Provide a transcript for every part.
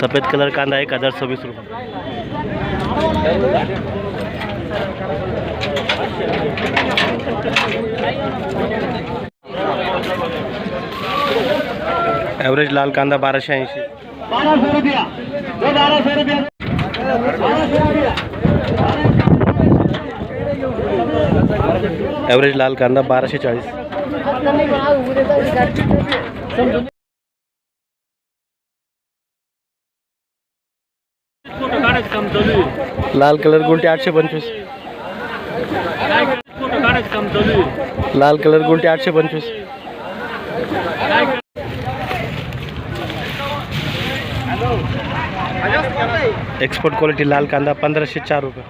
सफेद कलर कांदा एक हजार सव्वीस रुपये. ॲव्हरेज लाल कांदा बाराशे ऐंशी. बारह सौ रुपया वो बारह सौ रुपया बारह सौ रुपया ॲव्हरेज लाल कांदा बाराशे चाळीस लाल कलर गुलटे आठशे पंचवीस. लाल कलर गुलटे आठशे पंचवीस. एक्सपोर्ट क्वालिटी लाल कांदा पंधराशे चार रुपये.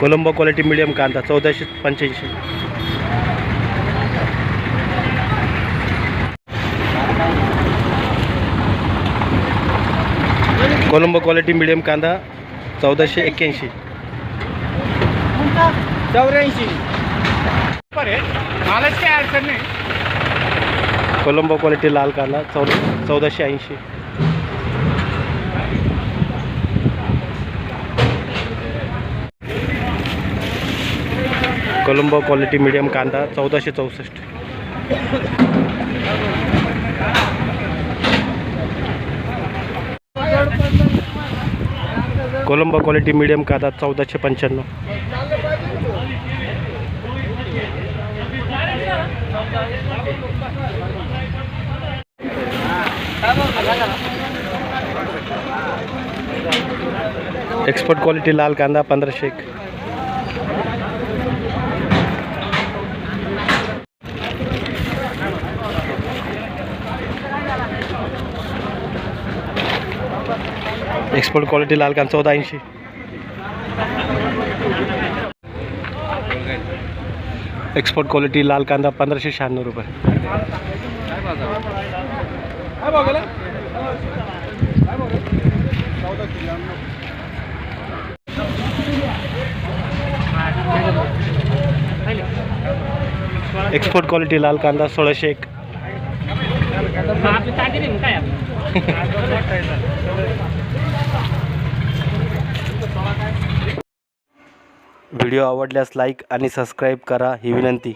कोलंबो क्वालिटी मीडियम कांदा चौदाशे पंच्याऐंशी. कोलंबो क्वालिटी मीडियम कांदा चौदाशे एक्क्याऐंशी. चौऱ्याऐंशी. कोलंबो क्वालिटी लाल कांदा चौदा चौदाशे ऐंशी. कोलंबो क्वालिटी मीडियम कांदा चौदाशे चौसष्ट. कोलंबो क्वालिटी मीडियम कांदा चौदाशे पंच्याण्णव. एक्सपोर्ट क्वालिटी लाल कांदा पंधराशे एक. एक्सपोर्ट क्वालिटी लाल कांदा चौदा ऐंशी. एक्सपोर्ट क्वालिटी लाल कांदा पंधराशे शहाण्णव रुपये. एक्सपोर्ट क्वालिटी लाल कांदा सोळाशे एक. व्हिडिओ आवडल्यास लाईक आणि सबस्क्राईब करा. ही विनंती.